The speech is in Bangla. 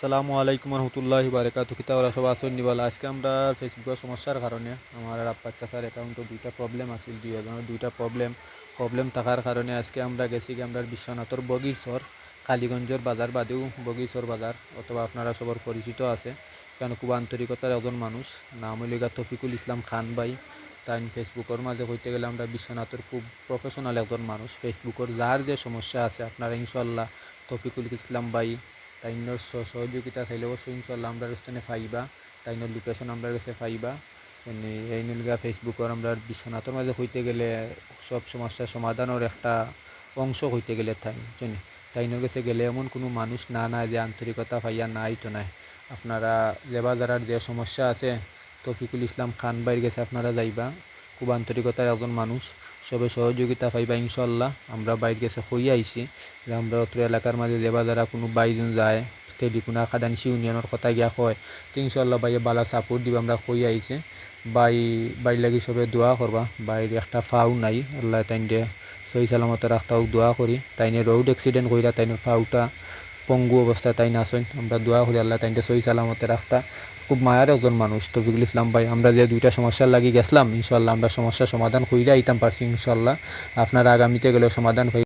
সালামু আলাইকুম রহমতুল্লাহি বারকাত। কিতা ওরা সব আসন নিবাল আজকে আমরা ফেসবুকের সমস্যার কারণে আমার আব্বা চাচার অ্যাকাউন্টে দুইটা প্রবলেম আছিল দুই একজনের দুইটা প্রবলেম প্রবলেম থাকার কারণে আজকে আমরা গেছি কি আমরা বিশ্বনাথর বগিরচর কালীগঞ্জের বাজার বাদেও বগিরচর বাজার, অথবা আপনারা সবার পরিচিত আছে, কেন খুব আন্তরিকতার একজন মানুষ, নাম হইলিগা তফিকুল ইসলাম খান ভাই। তাই ফেসবুকের মাঝে হইতে গেলে আমরা বিশ্বনাথের খুব প্রফেশনাল একজন মানুষ। ফেসবুকের যার যে সমস্যা আছে, আপনারা ইনশাল্লাহ তফিকুল ইসলাম ভাই তাইনোর সহযোগিতা চাইলে অবশ্যই ইনশাল্লাহ আমরা স্থানে ফাইবা। তাইনোর লোকেশন আমরা কাছে ফাইবা। এই নিলগা ফেসবুকের আমরা বিশ্বনাথের মাঝে হইতে গেলে সব সমস্যার সমাধানের একটা অংশ হইতে গেলে তাই জানি তাইনোর কাছে গেলে এমন কোনো মানুষ না না যে আন্তরিকতা পাইয়া নাই তো নাই। আপনারা যেবা যারার যে সমস্যা আছে, তফিকুল ইসলাম খান ভাইয়ের গেছে, আপনারা যাইবা। খুব আন্তরিকতার একজন মানুষ। সবে সহযোগিতা পাইবা ইনশাল্লাহ আমরা বাইর গেছে হইয়া আইছি। যে আমরা অত্র এলাকার মাঝে যেবা যারা কোনো বাইজন যায় তেলিকুনা খাদানসি ইউনিয়নের কথা গিয়া কয়, তো ইনশাল্লাহ বাইয়ে বালা সাপোর্ট দিব, আমরা কই আইছে। বাই বাই লাগি সবে দোয়া করবা। বাইর একটা ফাউ নাই, আল্লাহ তাইন দিয়ে সহি সালামতে রাখতাও দোয়া করি। তাইনে রোড অ্যাক্সিডেন্ট কইরা তাইনে ফাউটা পঙ্গু অবস্থায় তাই না নাচেন আমরা দোয়া করি আল্লাহ তাইনটা সহি সালামতে রাখতা খুব মায়ার একজন মানুষ, তফিকুল ইসলাম ভাই। আমরা যে দুইটা সমস্যার লাগিয়ে গেছিলাম ইনশাল্লাহ আমরা সমস্যার সমাধান কইরা আইতাম পারছি ইনশাল্লাহ আপনারা আগামীতে গেলেও সমাধান